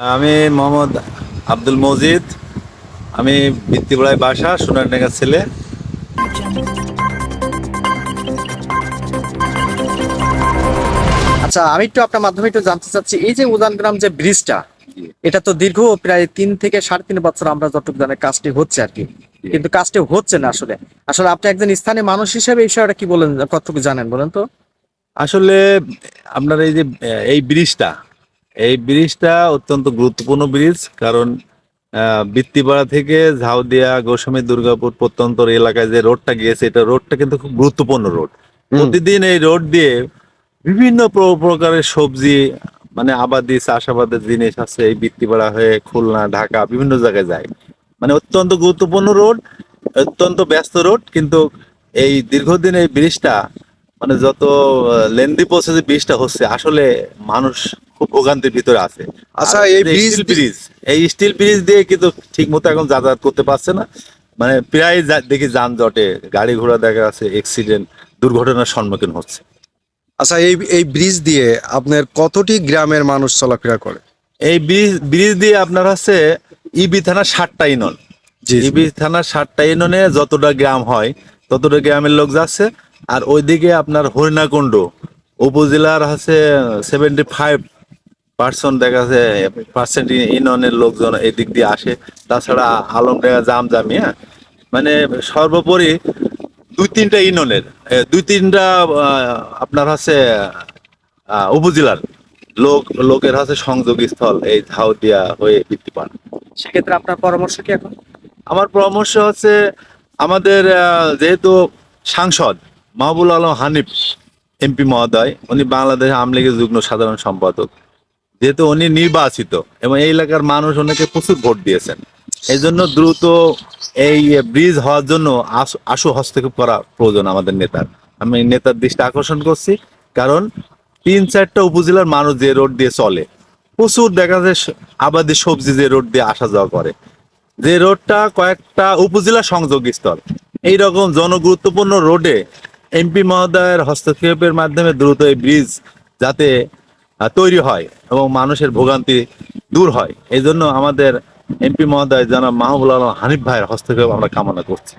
আমি মোহাম্মদ আব্দুল মজিদ। আমি বৃত্তিপাড়ায় বাসা সোনার সোনারডাঙ্গার ছেলে। আচ্ছা আমি একটু আপনার মাধ্যমে একটু জানতে চাচ্ছি এই যে উদানগ্রাম যে ব্রিজটা এটা তো দীর্ঘ প্রায় তিন থেকে সাড়ে তিন বছর আমরা যতটুকু জানি কাজটি হচ্ছে আর কি। কিন্তু কাজটি হচ্ছে না আসলে। আসলে আপনি একজন স্থানীয় মানুষ হিসেবে এই বিষয়টা কি বলেন কতটুকু জানেন বলেন তো? আসলে আপনার এই যে এই ব্রিজটা এই ব্রিজটা অত্যন্ত গুরুত্বপূর্ণ ব্রিজ কারণ বৃত্তিপাড়া থেকে ঝাউদিয়া গোস্বামী দুর্গাপুর প্রত্যন্ত এলাকায় যে রোডটা গিয়েছে এটা রোডটা কিন্তু খুব গুরুত্বপূর্ণ রোড প্রতিদিন এই রোড দিয়ে বিভিন্ন প্র- প্রকারের সবজি মানে আবাদি চাষাবাদের জিনিস আছে এই বৃত্তিপাড়া হয়ে খুলনা ঢাকা বিভিন্ন জায়গায় যায়। মানে অত্যন্ত গুরুত্বপূর্ণ রোড অত্যন্ত ব্যস্ত রোড কিন্তু এই দীর্ঘদিন এই ব্রিজটা মানে যত লেন্দি পৌঁছে যে ব্রিজটা হচ্ছে আসলে মানুষ খুব ভোগান্তির ভিতরে আছে। আচ্ছা, এই ব্রিজ ব্রিজ এই স্টিল ব্রিজ দিয়ে কিন্তু ঠিক মতো এখন যাতায়াত করতে পারছে না। মানে প্রায় দেখি যানজটে গাড়ি ঘোড়া দেখা যাচ্ছে অ্যাক্সিডেন্ট দুর্ঘটনার সম্মুখীন হচ্ছে। আচ্ছা এই এই ব্রিজ দিয়ে আপনার কতটি গ্রামের মানুষ চলাফেরা করে? এই ব্রিজ ব্রিজ দিয়ে আপনার হচ্ছে ইবি থানার ষাটটা ইউনিয়ন। ইবি থানার ষাটটা ইউনিয়নে যতটা গ্রাম হয় ততটা গ্রামের লোক যাচ্ছে। আর ওইদিকে আপনার হরিণাকুণ্ড উপজেলার হচ্ছে সেভেন্টি ফাইভ পার্সেন্ট দেখা যাচ্ছে পার্সেন্ট ইউনিয়নের লোকজন এই দিক দিয়ে আসে। তাছাড়া আলমডাঙ্গা জাম জামি হ্যাঁ? মানে সর্বোপরি দুই তিনটা ইউনিয়নের দুই তিনটা আপনার হচ্ছে উপজেলার লোক লোকের হচ্ছে সংযোগ স্থল এই ঝাউদিয়া হয়ে বৃত্তি পান সেক্ষেত্রে আপনার পরামর্শ কি এখন? আমার পরামর্শ হচ্ছে আমাদের যেহেতু সাংসদ মাহবুল আলম হানিফ এমপি মহোদয় উনি বাংলাদেশ আওয়ামী লীগের যুগ্ম সাধারণ সম্পাদক। যেহেতু উনি নির্বাচিত এবং এই এলাকার মানুষ ওনাকে প্রচুর ভোট দিয়েছেন। এই জন্য দ্রুত এই ব্রিজ হওয়ার জন্য আশু- হস্তক্ষেপ করা প্রয়োজন আমাদের নেতার। আমি নেতার দৃষ্টি আকর্ষণ করছি, কারণ তিন চারটা উপজেলার মানুষ যে রোড দিয়ে চলে, প্রচুর দেখা যায় আবাদি সবজি যে রোড দিয়ে আসা যাওয়া করে। যে রোডটা কয়েকটা উপজেলা সংযোগ স্থল এইরকম জনগুরুত্বপূর্ণ রোডে এমপি মহোদয়ের হস্তক্ষেপের মাধ্যমে দ্রুত এই ব্রিজ যাতে তৈরি হয় এবং মানুষের ভোগান্তি দূর হয়। এই জন্য আমাদের এমপি মহোদয় জানা মাহবুল আলম হানিফ ভাইয়ের হস্তক্ষেপ আমরা কামনা করছি।